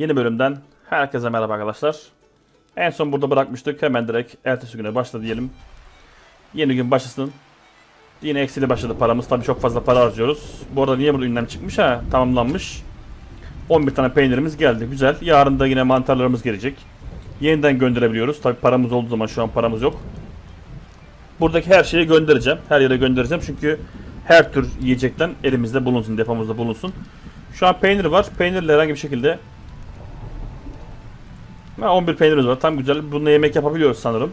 Yeni bölümden herkese merhaba arkadaşlar. En son burada bırakmıştık. Hemen direkt ertesi güne başla diyelim. Yeni gün başlasın. Yine eksiyle başladı paramız. Tabii çok fazla para harcıyoruz. Bu arada niye burada ünlem çıkmış ha? Tamamlanmış. 11 tane peynirimiz geldi. Güzel. Yarın da yine mantarlarımız gelecek. Yeniden gönderebiliyoruz. Tabii paramız olduğu zaman şu an paramız yok. Buradaki her şeyi göndereceğim. Her yere göndereceğim. Çünkü her tür yiyecekten elimizde bulunsun, depomuzda bulunsun. Şu an peynir var. Peynirle herhangi bir şekilde 11 peynirimiz var. Tam güzel. Bununla yemek yapabiliyoruz sanırım.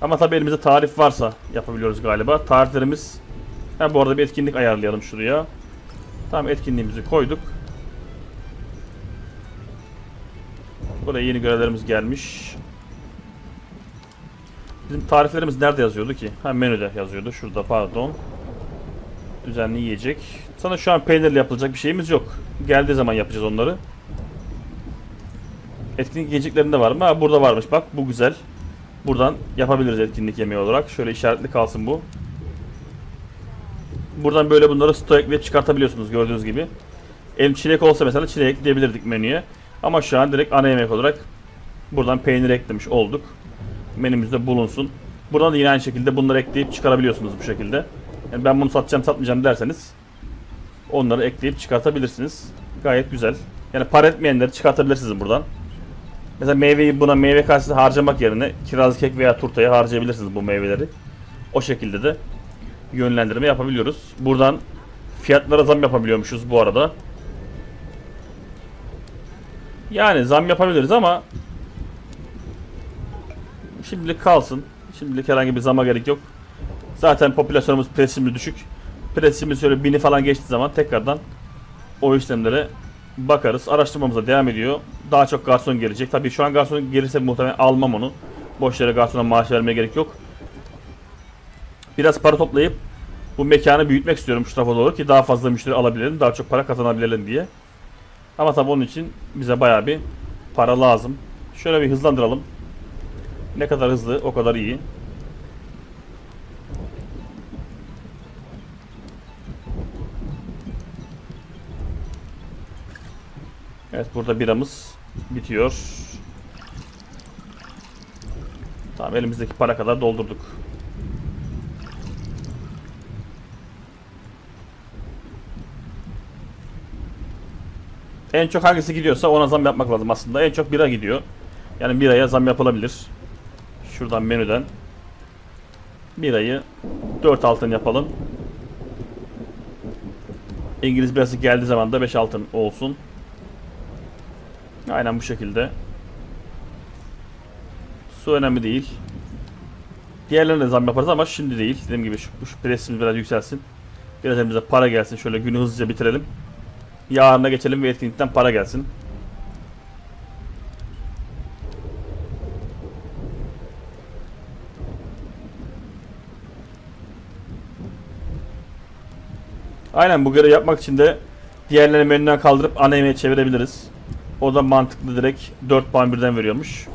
Ama tabii elimizde tarif varsa yapabiliyoruz galiba. Tariflerimiz ha, bu arada bir etkinlik ayarlayalım şuraya. Tamam etkinliğimizi koyduk. Buraya yeni görevlerimiz gelmiş. Bizim tariflerimiz nerede yazıyordu ki? Ha menüde yazıyordu. Şurada pardon. Düzenli yiyecek. Sana şu an peynirle yapılacak bir şeyimiz yok. Geldiği zaman yapacağız onları. Etkinlik yiyeceklerinde var mı? Ha, burada varmış bak bu güzel. Buradan yapabiliriz etkinlik yemeği olarak. Şöyle işaretli kalsın bu. Buradan böyle bunları stoğe ekleyip çıkartabiliyorsunuz gördüğünüz gibi. Elim çilek olsa mesela çilek ekleyebilirdik menüye. Ama şu an direkt ana yemek olarak buradan peynir eklemiş olduk. Menümüzde bulunsun. Buradan da yine aynı şekilde bunları ekleyip çıkarabiliyorsunuz bu şekilde. Yani ben bunu satacağım satmayacağım derseniz onları ekleyip çıkartabilirsiniz. Gayet güzel. Yani para etmeyenleri çıkartabilirsiniz buradan. Mesela meyveyi buna meyve karşılığı harcamak yerine kiraz kek veya turtaya harcayabilirsiniz bu meyveleri. O şekilde de yönlendirme yapabiliyoruz. Buradan fiyatlara zam yapabiliyormuşuz bu arada. Yani zam yapabiliriz ama şimdilik kalsın. Şimdilik herhangi bir zama gerek yok. Zaten popülasyonumuz prestijimiz düşük. Prestijimiz şöyle bini falan geçtiği zaman tekrardan o işlemlere bakarız. Araştırmamıza devam ediyor. Daha çok garson gelecek. Tabii şu an garson gelirse muhtemelen almam onu. Boş yere garsona maaş vermeye gerek yok. Biraz para toplayıp bu mekanı büyütmek istiyorum şu tarafa doğru ki daha fazla müşteri alabilelim, daha çok para kazanabilelim diye. Ama tabii onun için bize bayağı bir para lazım. Şöyle bir hızlandıralım. Ne kadar hızlı o kadar iyi. Evet burada biramız bitiyor. Tamam elimizdeki para kadar doldurduk. En çok hangisi gidiyorsa ona zam yapmak lazım aslında. En çok bira gidiyor. Yani biraya zam yapılabilir. Şuradan menüden. Birayı 4 altın yapalım. İngiliz birası geldiği zaman da 5 altın olsun. Aynen bu şekilde. Su önemli değil. Diğerlerine de zam yaparız ama şimdi değil. Dediğim gibi şu, şu presimiz biraz yükselsin. Biraz elimize para gelsin. Şöyle günü hızlıca bitirelim. Yarına geçelim ve etkinlikten para gelsin. Aynen bu görevi yapmak için de diğerlerini menüden kaldırıp ana yemeğe çevirebiliriz. O da mantıklı direkt 4 puan birden veriyormuş.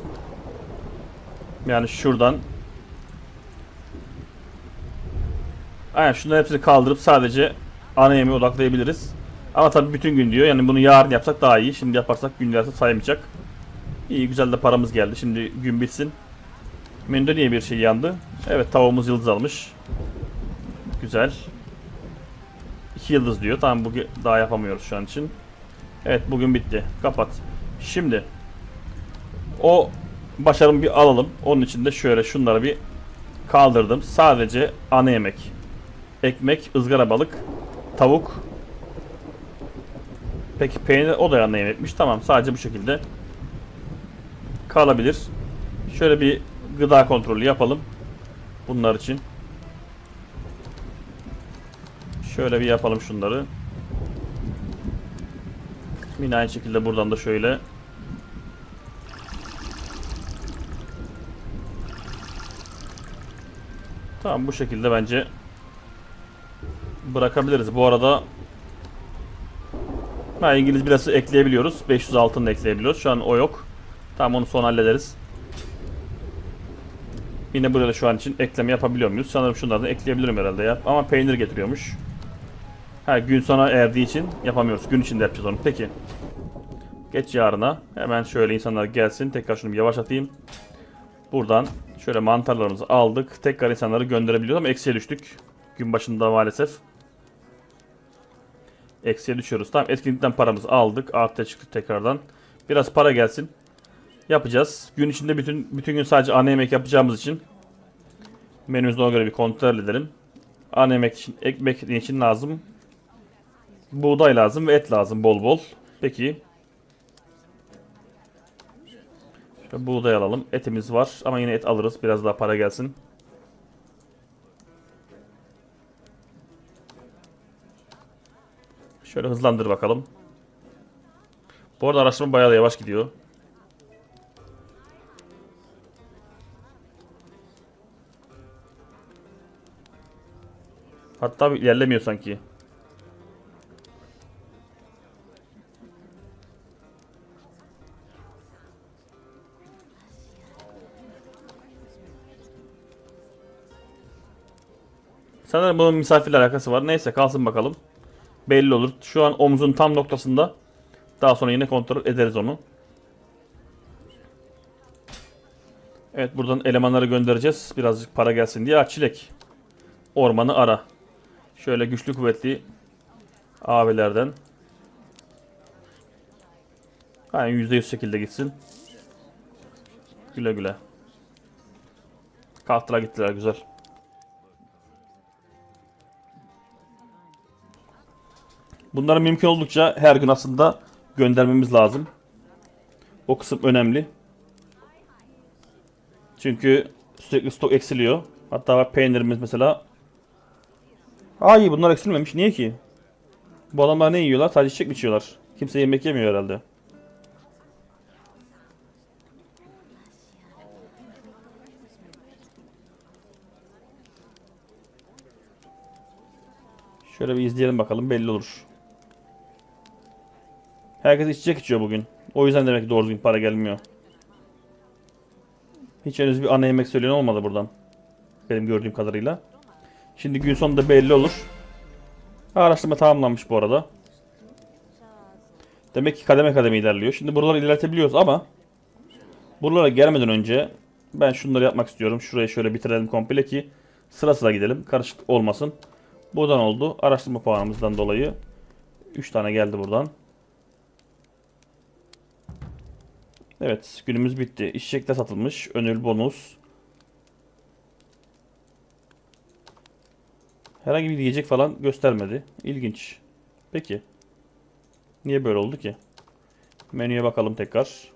Yani şuradan Aynen şunların hepsini kaldırıp sadece ana yemeğe odaklayabiliriz. Ama tabii bütün gün diyor. Yani bunu yarın yapsak daha iyi. Şimdi yaparsak gün derse saymayacak. İyi güzel de paramız geldi. Şimdi gün bitsin. Menüde niye bir şey yandı? Evet tavuğumuz yıldız almış. Güzel. 2 yıldız diyor. Tamam bu daha yapamıyoruz şu an için. Evet bugün bitti. Kapat. Şimdi o başarımı bir alalım. Onun için de şöyle şunları bir kaldırdım. Sadece ana yemek. Ekmek, ızgara balık, tavuk. Peki peynir o da ana yemekmiş. Tamam sadece bu şekilde kalabilir. Şöyle bir gıda kontrolü yapalım. Bunlar için. Şöyle bir yapalım şunları. Yine aynı şekilde buradan da şöyle Tamam bu şekilde bence bırakabiliriz. Bu arada ha, İngiliz birası ekleyebiliyoruz. 500 altın ekleyebiliyoruz. Şu an o yok. Tamam onu son hallederiz. Yine burada şu an için ekleme yapabiliyor muyuz? Sanırım şunlardan ekleyebilirim herhalde ya. Ama peynir getiriyormuş. Ha gün sona erdiği için yapamıyoruz. Gün içinde yapacağız onu. Peki. Geç yarına. Hemen şöyle insanlar gelsin. Tekrar şunu bir yavaşlatayım. Buradan şöyle mantarlarımızı aldık. Tekrar insanları gönderebiliyoruz ama eksiye düştük. Gün başında maalesef. Eksiye düşüyoruz. Tamam etkinlikten paramızı aldık. Artıya çıktık tekrardan. Biraz para gelsin. Yapacağız. Gün içinde bütün bütün gün sadece ana yemek yapacağımız için menümüzde ona göre bir kontrol edelim. Ana yemek için, ekmek için lazım. Buğday lazım ve et lazım bol bol. Peki. Şöyle buğday alalım. Etimiz var ama yine et alırız. Biraz daha para gelsin. Şöyle hızlandır bakalım. Bu arada araştırma bayağı yavaş gidiyor. Hatta ilerlemiyor sanki. Sanırım bunun misafirle alakası var. Neyse kalsın bakalım. Belli olur. Şu an omzun tam noktasında. Daha sonra yine kontrol ederiz onu. Evet buradan elemanları göndereceğiz. Birazcık para gelsin diye. Ha, çilek. Ormanı ara. Şöyle güçlü kuvvetli abilerden. Aynen %100 şekilde gitsin. Güle güle. Kalktılar gittiler güzel. Bunları mümkün oldukça her gün aslında göndermemiz lazım. O kısım önemli. Çünkü sürekli stok eksiliyor. Hatta peynirimiz mesela. İyi bunlar eksilmemiş. Niye ki? Bu adamlar ne yiyorlar? Sadece çiçek mi içiyorlar? Kimse yemek yemiyor herhalde. Şöyle bir izleyelim bakalım belli olur. Herkes içecek içiyor bugün. O yüzden demek ki doğru düzgün para gelmiyor. Hiç henüz bir ana yemek söyleyen olmadı buradan. Benim gördüğüm kadarıyla. Şimdi gün sonunda belli olur. Araştırma tamamlanmış bu arada. Demek ki kademe kademe ilerliyor. Şimdi buraları ilerletebiliyoruz ama buralara gelmeden önce ben şunları yapmak istiyorum. Şurayı şöyle bitirelim komple ki sıra sıra gidelim. Karışık olmasın. Buradan oldu. Araştırma puanımızdan dolayı 3 tane geldi buradan. Evet günümüz bitti. İşçekte satılmış. Önül bonus. Herhangi bir yiyecek falan göstermedi. İlginç. Peki. Niye böyle oldu ki? Menüye bakalım tekrar.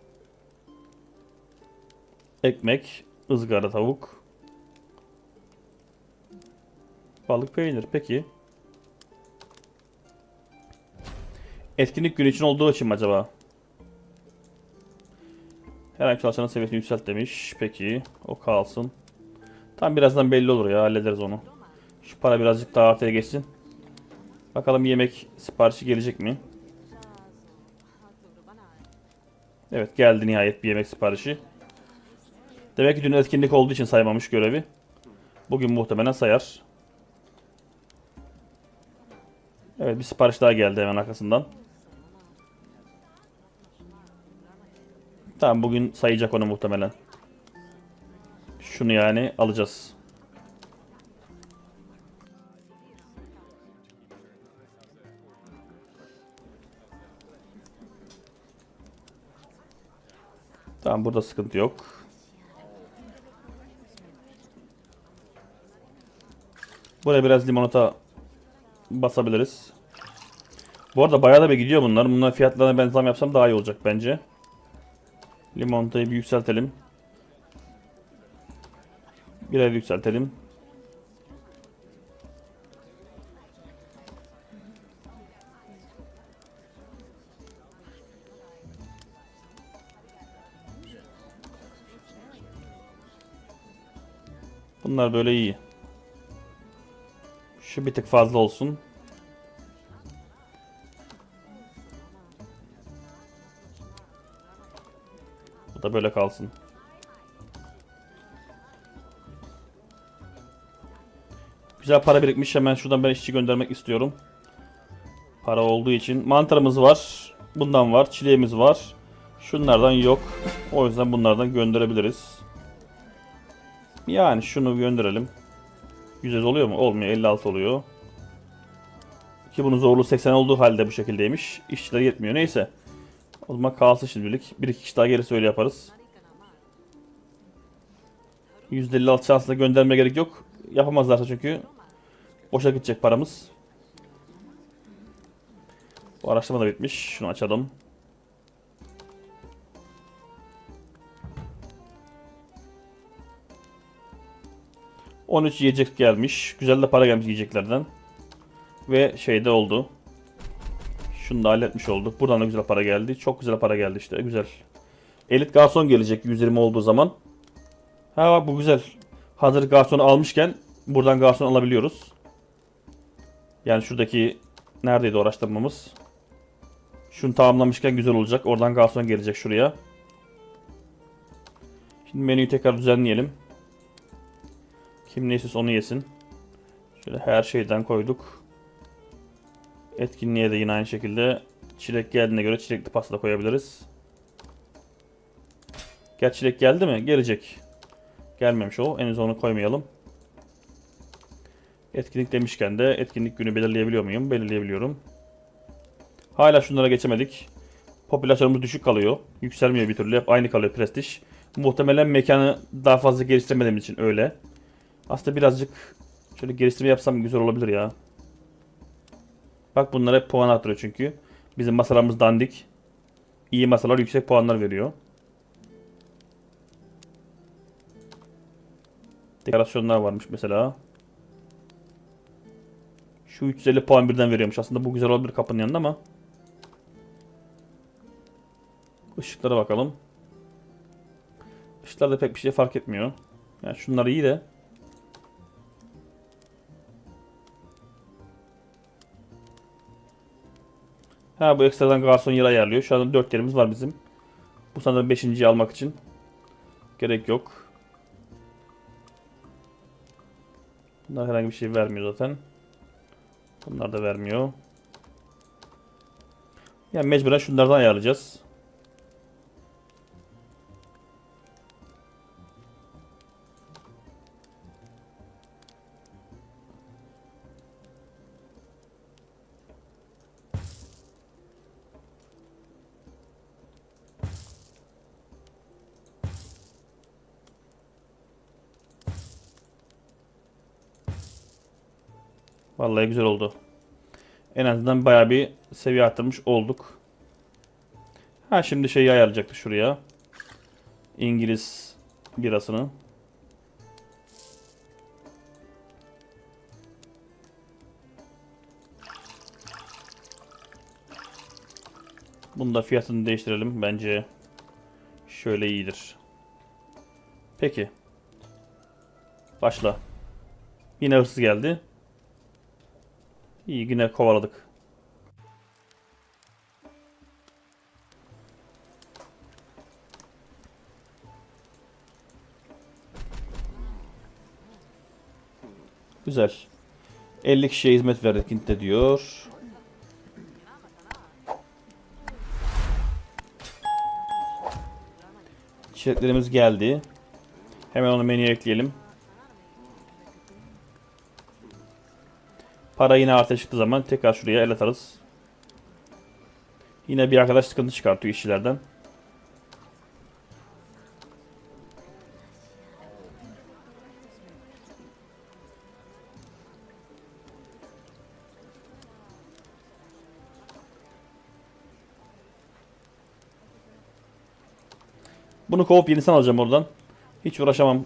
Ekmek, ızgara tavuk. Balık peynir. Peki. Etkinlik günü için olduğu için acaba? Herhangi çalışanın seviyesini yükselt demiş. Peki. O kalsın. Tam birazdan belli olur ya. Hallederiz onu. Şu para birazcık daha artıya geçsin. Bakalım yemek siparişi gelecek mi? Evet geldi nihayet bir yemek siparişi. Demek ki dün etkinlik olduğu için saymamış görevi. Bugün muhtemelen sayar. Evet bir sipariş daha geldi hemen arkasından. Tamam bugün sayacak onu muhtemelen. Şunu yani alacağız. Tamam burada sıkıntı yok. Buraya biraz limonata basabiliriz. Bu arada bayağı da bir gidiyor bunlar. Bunların fiyatlarına ben zam yapsam daha iyi olacak bence. Limonatayı bir yükseltelim. Birer yükseltelim. Bunlar böyle iyi. Şu bir tık fazla olsun. Da böyle kalsın. Güzel para birikmiş. Hemen şuradan ben işçi göndermek istiyorum. Para olduğu için. Mantarımız var. bundan var. Çileğimiz var. Şunlardan yok. O yüzden bunlardan gönderebiliriz. Yani şunu gönderelim. 100 oluyor mu? Olmuyor. 56 oluyor. Ki bunun zorluğu 80 olduğu halde bu şekildeymiş. İşçiler yetmiyor. Neyse. O zaman kalsın şimdilik. Bir iki kişi daha gelirse öyle yaparız. %56 şansla gönderme gerek yok. Yapamazlarsa çünkü boşa gidecek paramız. Bu araştırma da bitmiş. Şunu açalım. ...13 yiyecek gelmiş. Güzel de para gelmiş yiyeceklerden. Ve şeyde oldu. Şunu da halletmiş olduk. Buradan da güzel para geldi. Çok güzel para geldi işte. Güzel. Elit garson gelecek 120 olduğu zaman. Ha bak bu güzel. Hazır garsonu almışken buradan garson alabiliyoruz. Yani şuradaki neredeydi araştırmamız? Şunu tamamlamışken güzel olacak. Oradan garson gelecek şuraya. Şimdi menüyü tekrar düzenleyelim. Kim ne istiyorsa onu yesin. Şöyle her şeyden koyduk. Etkinliğe de yine aynı şekilde çilek geldiğine göre çilekli pasta koyabiliriz. Gerçi çilek geldi mi? Gelecek. Gelmemiş o. En onu koymayalım. Etkinlik demişken de etkinlik günü belirleyebiliyor muyum? Belirleyebiliyorum. Hala şunlara geçemedik. Popülasyonumuz düşük kalıyor. Yükselmiyor bir türlü. Hep aynı kalıyor prestij. Muhtemelen mekanı daha fazla geliştirmediğim için öyle. Aslında birazcık şöyle geliştirme yapsam güzel olabilir ya. Bak bunlar hep puan artırıyor çünkü. Bizim masalarımız dandik. İyi masalar yüksek puanlar veriyor. Dekorasyonlar varmış mesela. Şu 350 puan birden veriyormuş. Aslında bu güzel olabilir kapının yanında ama. Işıklara bakalım. Işıklarda pek bir şey fark etmiyor. Yani şunlar iyi de. Ha bu ekstradan garson yeri ayarlıyor. Şu anda 4 yerimiz var bizim. Bu sanırım 5.yi almak için. Gerek yok. Bunlar herhangi bir şey vermiyor zaten. Bunlar da vermiyor. Yani mecburen şunlardan ayarlayacağız. Vallahi güzel oldu. En azından bayağı bir seviye arttırmış olduk. Ha şimdi şeyi ayarlayacaktık şuraya. İngiliz birasını. Bunu da fiyatını değiştirelim. Bence şöyle iyidir. Peki. Başla. Yine hırsız geldi. İyi yine kovaladık. Güzel. 50 kişiye hizmet verdik Hint'te diyor. Çiçeklerimiz geldi. Hemen onu menüye ekleyelim. Para yine artıya çıktığı zaman tekrar şuraya el atarız. Yine bir arkadaş sıkıntı çıkartıyor işçilerden. Bunu kovup yenisini alacağım oradan. Hiç uğraşamam.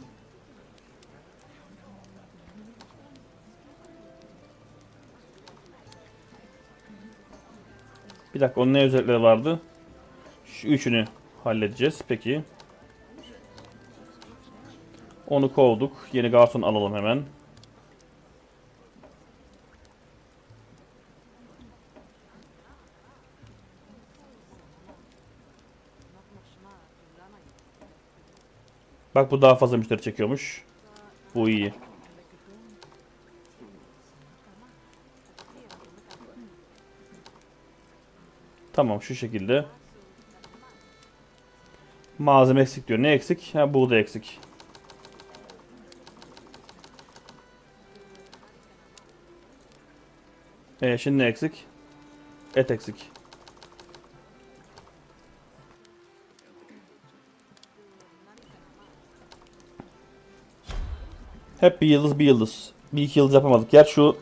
Bir dakika onun ne özellikleri vardı? Şu üçünü halledeceğiz. Peki. Onu kovduk. Yeni garson alalım hemen. Bak bu daha fazla müşteri çekiyormuş. Bu iyi. Tamam şu şekilde. Malzeme eksik diyor. Ne eksik? Ha buğday eksik. E şimdi ne eksik? Et eksik. Hep bir yıldız bir yıldız. Bir iki yıldız yapamadık. Yer şu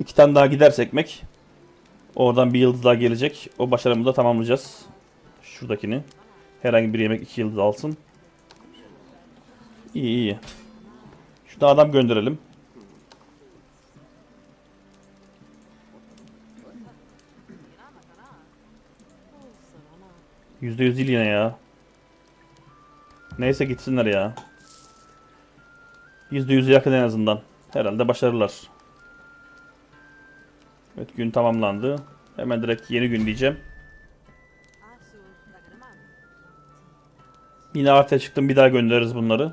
iki tane daha giderse ekmek. Oradan bir yıldız daha gelecek. O başarımızı da tamamlayacağız. Şuradakini. Herhangi bir yemek iki yıldız alsın. İyi iyi. Şurada adam gönderelim. Yüzde yüz değil yine ya. Neyse gitsinler ya. Yüzde yüze yakın en azından. Herhalde başarırlar. Evet gün tamamlandı. Hemen direkt yeni gün diyeceğim. Yine artıya çıktım bir daha göndeririz bunları.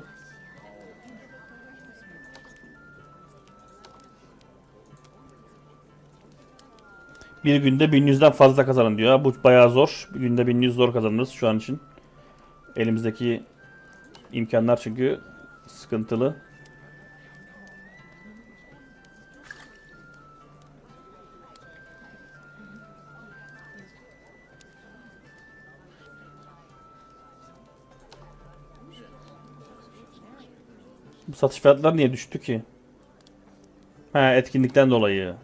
Bir günde 1100'den fazla kazanın diyor. Bu bayağı zor. Bir günde 1100 zor kazanırız şu an için. Elimizdeki imkanlar çünkü sıkıntılı. Bu satış fiyatları niye düştü ki? Ha etkinlikten dolayı.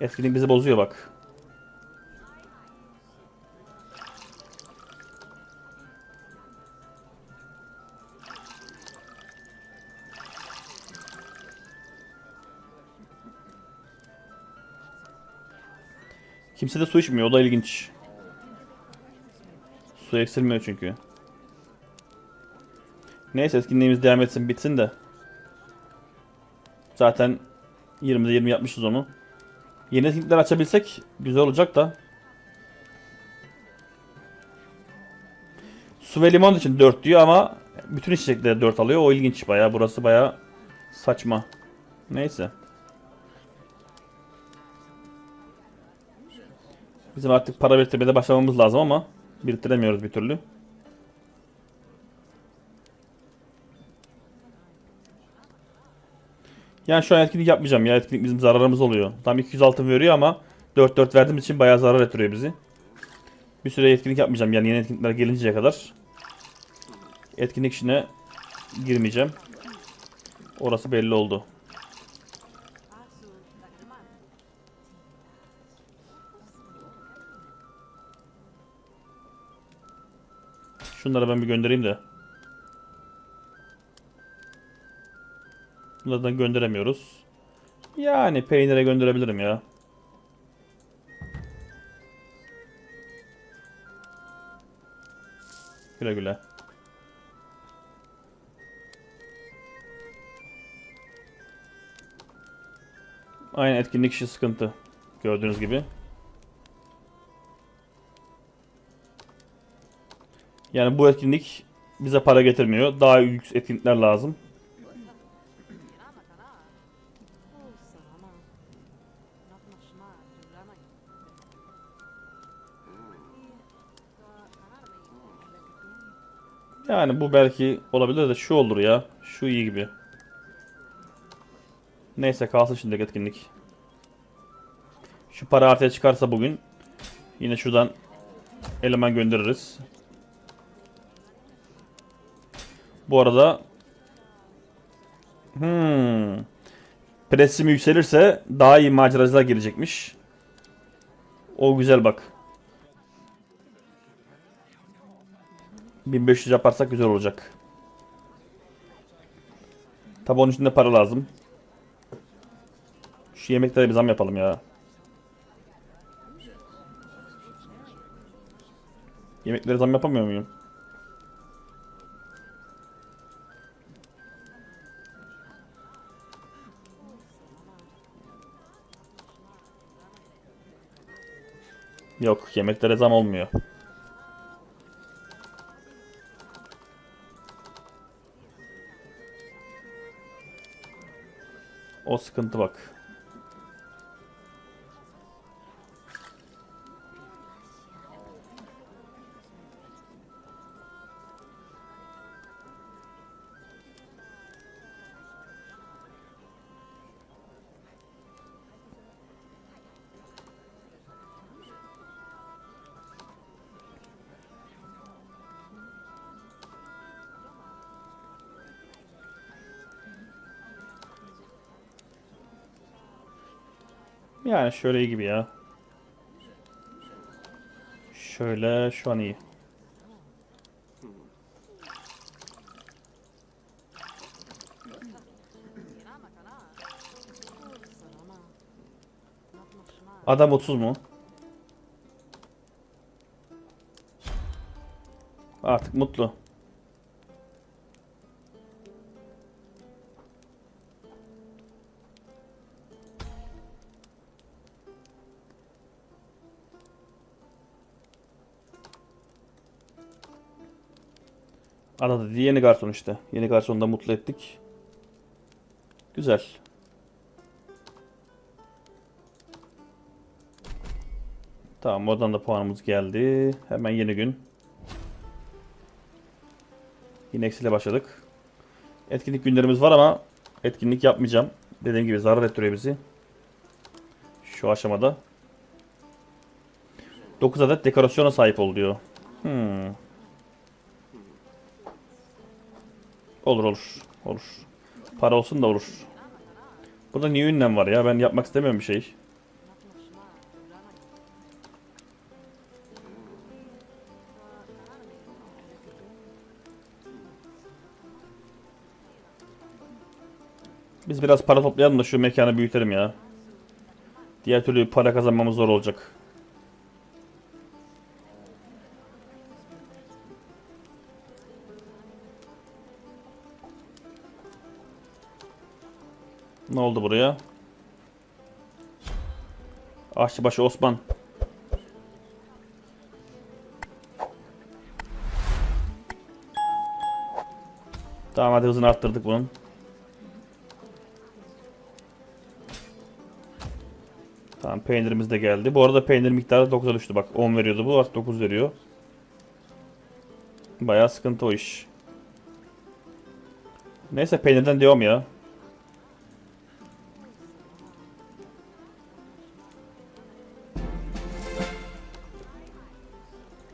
Etkinlik bizi bozuyor bak. Kimse de su içmiyor. O da ilginç. Su eksilmiyor çünkü. Neyse etkinliğimiz devam etsin bitsin de. Zaten 20'de 20 yapmışız onu. Yeni etkinlikler açabilsek güzel olacak da. Su ve limon için 4 diyor ama bütün içecekleri 4 alıyor. O ilginç baya. Burası baya saçma. Neyse. Bizim artık para biriktirmeye başlamamız lazım ama biriktiremiyoruz bir türlü. Yani şu an etkinlik yapmayacağım ya. Etkinlik bizim zararımız oluyor. Tam 200 altın veriyor ama 4-4 verdiğimiz için bayağı zarar ettiriyor bizi. Bir süre etkinlik yapmayacağım yani yeni etkinlikler gelinceye kadar. Etkinlik işine girmeyeceğim. Orası belli oldu. Şunları ben bir göndereyim de. Bunlardan gönderemiyoruz. Yani peynire gönderebilirim ya. Güle güle. Aynen etkinlik işi sıkıntı. Gördüğünüz gibi. Yani bu etkinlik bize para getirmiyor. Daha yüksek etkinlikler lazım. Yani bu belki olabilir de şu olur ya. Şu iyi gibi. Neyse kalsın şimdi etkinlik. Şu para ortaya çıkarsa bugün yine şuradan eleman göndeririz. Bu arada hmm, presim yükselirse daha iyi maceracılar gelecekmiş. O güzel bak. 1500 yaparsak güzel olacak. Tabi onun için de para lazım. Şu yemeklere bir zam yapalım ya. Yemeklere zam yapamıyor muyum? Yok yemeklere zam olmuyor. O sıkıntı bak. Yani şöyle iyi gibi ya. Şöyle şu an iyi. Adam 30 mu? Artık mutlu. Arada dedi yeni garson işte. Yeni garsonu da mutlu ettik. Güzel. Tamam oradan da puanımız geldi. Hemen yeni gün. Yine eksiyle başladık. Etkinlik günlerimiz var ama etkinlik yapmayacağım. Dediğim gibi zarar ettiriyor bizi. Şu aşamada. 9 adet dekorasyona sahip ol diyor. Hmm. Olur olur. Olur. Para olsun da olur. Burada niye ünlem var ya? Ben yapmak istemiyorum bir şey. Biz biraz para toplayalım da şu mekanı büyütelim ya. Diğer türlü para kazanmamız zor olacak. Ne oldu buraya? Aşçıbaşı Osman. Tamam hadi hızını arttırdık bunun. Tamam peynirimiz de geldi. Bu arada peynir miktarı 9'a düştü. Bak 10 veriyordu bu artık 9 veriyor. Bayağı sıkıntı o iş. Neyse peynirden devam ya.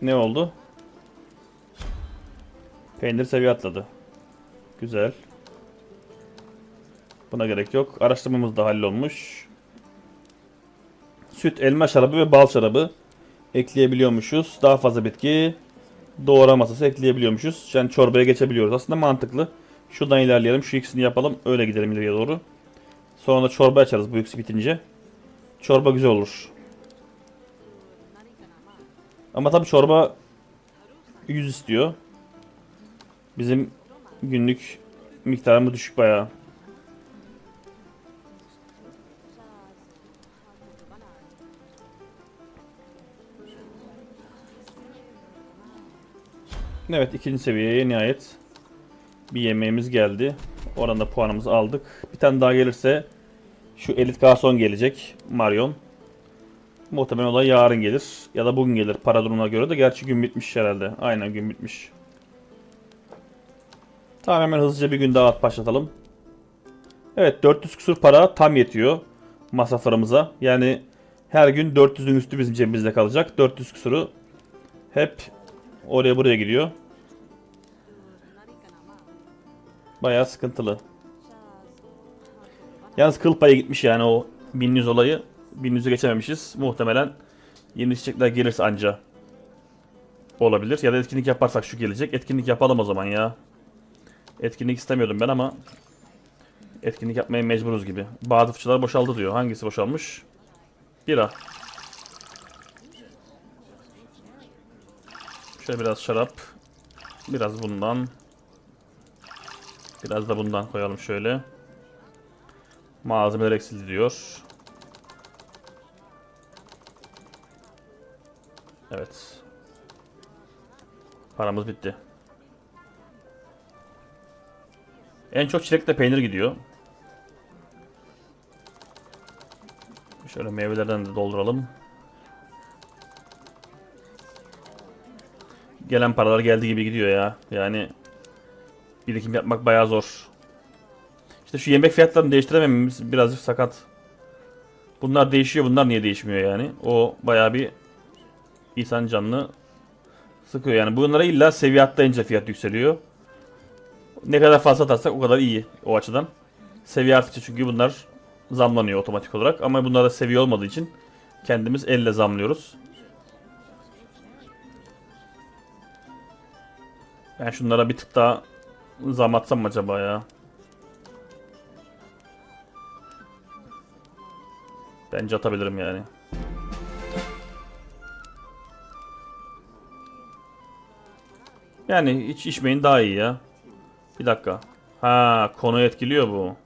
Ne oldu? Peynir seviye atladı. Güzel. Buna gerek yok. Araştırmamız da hallolmuş. Süt, elma şarabı ve bal şarabı ekleyebiliyormuşuz. Daha fazla bitki doğrama masası ekleyebiliyormuşuz. Yani çorbaya geçebiliyoruz. Aslında mantıklı. Şuradan ilerleyelim. Şu ikisini yapalım. Öyle gidelim ileriye doğru. Sonra da çorba açarız bu ikisi bitince. Çorba güzel olur. Ama tabii çorba 100 istiyor. Bizim günlük miktarımız düşük bayağı. Evet ikinci seviyeye nihayet bir yemeğimiz geldi. Oranda puanımızı aldık. Bir tane daha gelirse şu elit garson gelecek. Marion. Muhtemelen olay yarın gelir. Ya da bugün gelir para durumuna göre de. Gerçi gün bitmiş herhalde. Aynen gün bitmiş. Tamam hemen hızlıca bir gün daha at başlatalım. Evet 400 küsur para tam yetiyor masraflarımıza. Yani her gün 400'ün üstü bizim cebimizde kalacak. 400 küsuru hep oraya buraya gidiyor. Bayağı sıkıntılı. Yalnız kıl payı gitmiş yani o 1100 olayı. 1100'ü geçememişiz. Muhtemelen yeni çiçekler gelirse anca olabilir. Ya da etkinlik yaparsak şu gelecek. Etkinlik yapalım o zaman ya. Etkinlik istemiyordum ben ama etkinlik yapmaya mecburuz gibi. Bazı fıçılar boşaldı diyor. Hangisi boşalmış? Bira. Şöyle biraz şarap. Biraz bundan. Biraz da bundan koyalım şöyle. Malzemeler eksildi diyor. Evet. Paramız bitti. En çok çilekle peynir gidiyor. Şöyle meyvelerden de dolduralım. Gelen paralar geldi gibi gidiyor ya. Yani birikim yapmak bayağı zor. İşte şu yemek fiyatlarını değiştiremememiz birazcık sakat. Bunlar değişiyor, bunlar niye değişmiyor yani? O bayağı bir insan canını sıkıyor yani. Bunlara illa seviye atlayınca fiyat yükseliyor. Ne kadar fazla atarsak o kadar iyi o açıdan. Seviye arttıkça çünkü bunlar zamlanıyor otomatik olarak. Ama bunlara seviye olmadığı için kendimiz elle zamlıyoruz. Ben şunlara bir tık daha zam atsam acaba ya? Bence atabilirim yani. Yani hiç içmeyin daha iyi ya. Bir dakika. Ha konu etkiliyor bu.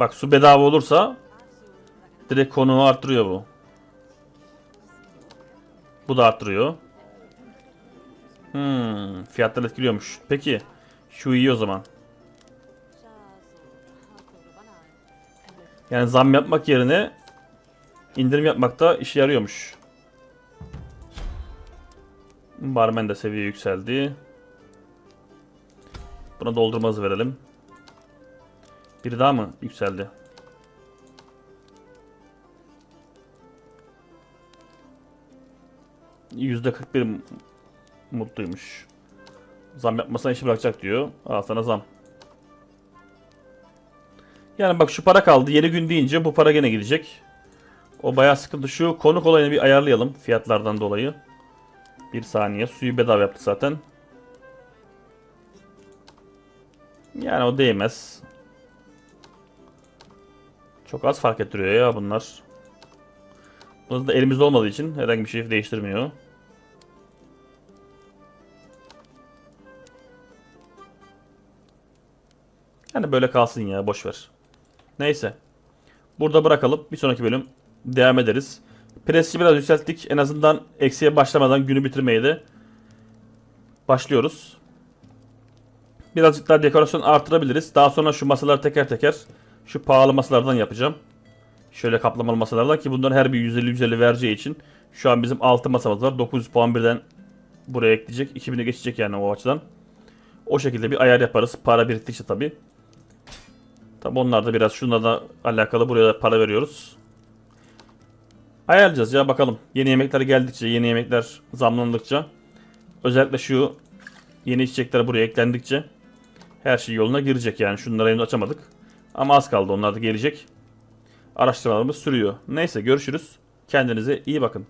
Bak su bedava olursa direkt konuğu arttırıyor bu. Bu da arttırıyor. Hmm, fiyatlar etkiliyormuş. Peki şu iyi o zaman. Yani zam yapmak yerine indirim yapmak da işe yarıyormuş. Barmen de seviye yükseldi. Buna doldurma hızı verelim. Biri daha mı yükseldi? Yüzde 41 m- mutluymuş. Zam yapmasına işi bırakacak diyor. Al sana zam. Yani bak şu para kaldı. Yeni gün deyince bu para gene gidecek. O bayağı sıkıntı. Şu konuk olayını bir ayarlayalım fiyatlardan dolayı. Bir saniye. Suyu bedava yaptık zaten. Yani o değmez. Çok az fark ettiriyor ya bunlar. Bunlar da elimizde olmadığı için herhangi bir şey değiştirmiyor. Yani böyle kalsın ya boş ver. Neyse. Burada bırakalım. Bir sonraki bölüm devam ederiz. Presi biraz yükselttik. En azından eksiye başlamadan günü bitirmeye de başlıyoruz. Birazcık daha dekorasyon artırabiliriz. Daha sonra şu masaları teker teker şu pahalı masalardan yapacağım. Şöyle kaplamalı masalardan ki bunların her bir 150-150 vereceği için şu an bizim 6 masamız var. 900 puan birden buraya ekleyecek. 2000'e geçecek yani o açıdan. O şekilde bir ayar yaparız. Para biriktikçe tabi. Tabi onlar da biraz şunlarla alakalı buraya da para veriyoruz. Ayarlayacağız ya bakalım. Yeni yemekler geldikçe, yeni yemekler zamlandıkça özellikle şu yeni içecekler buraya eklendikçe her şey yoluna girecek yani. Şunları henüz açamadık. Ama az kaldı onlar da gelecek. Araştırmalarımız sürüyor. Neyse görüşürüz. Kendinize iyi bakın.